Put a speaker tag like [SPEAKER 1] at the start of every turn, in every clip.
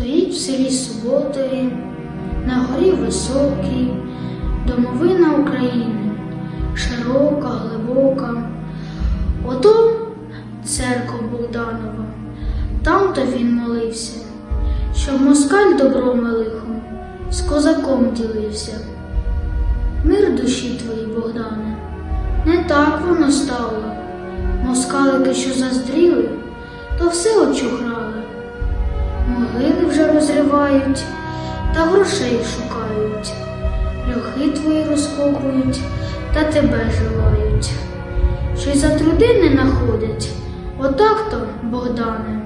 [SPEAKER 1] Стоїть в селі Суботові, на горі високій, домовина України, широка, глибока. Ото церква Богданова, там то він молився, щоб москаль добром і лихом з козаком ділився. Мир душі твоїй, Богдане, не так воно стало. Москалики, що заздріли, то все очухрали. Розривають та грошей шукають, льохи твої розкопують та тебе желають. Що й за труди не находять, отак то, Богдане,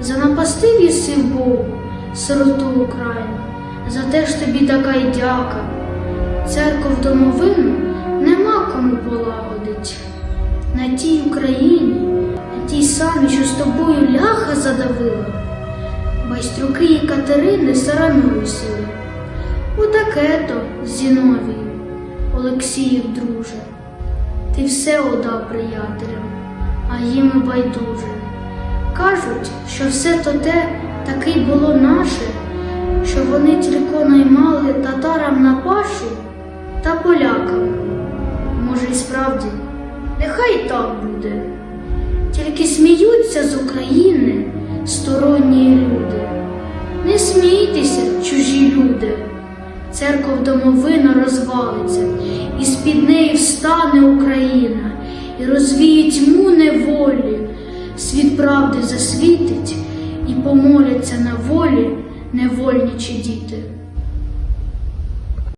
[SPEAKER 1] занапастив єси в Богу, сироту Україну, за те ж тобі така й дяка. Церков домовину нема кому полагодить. На тій Україні, на тій самій, що з тобою ляха задавила, байстрюки і Катерини сараною сили. Отаке то, Зіновію, Олексіїв друже, ти все одав приятелям, а їм байдуже. Кажуть, що все то те таки було наше, що вони тільки наймали татарам на паші та полякам. Може, і справді, нехай так буде. Тільки сміються з України сторонні люди. Не смійтеся, чужі люди. Церков домовина розвалиться, і з-під неї встане Україна, і розвіє тьму неволі, світ правди засвітить, і помоляться на волі невольничі діти.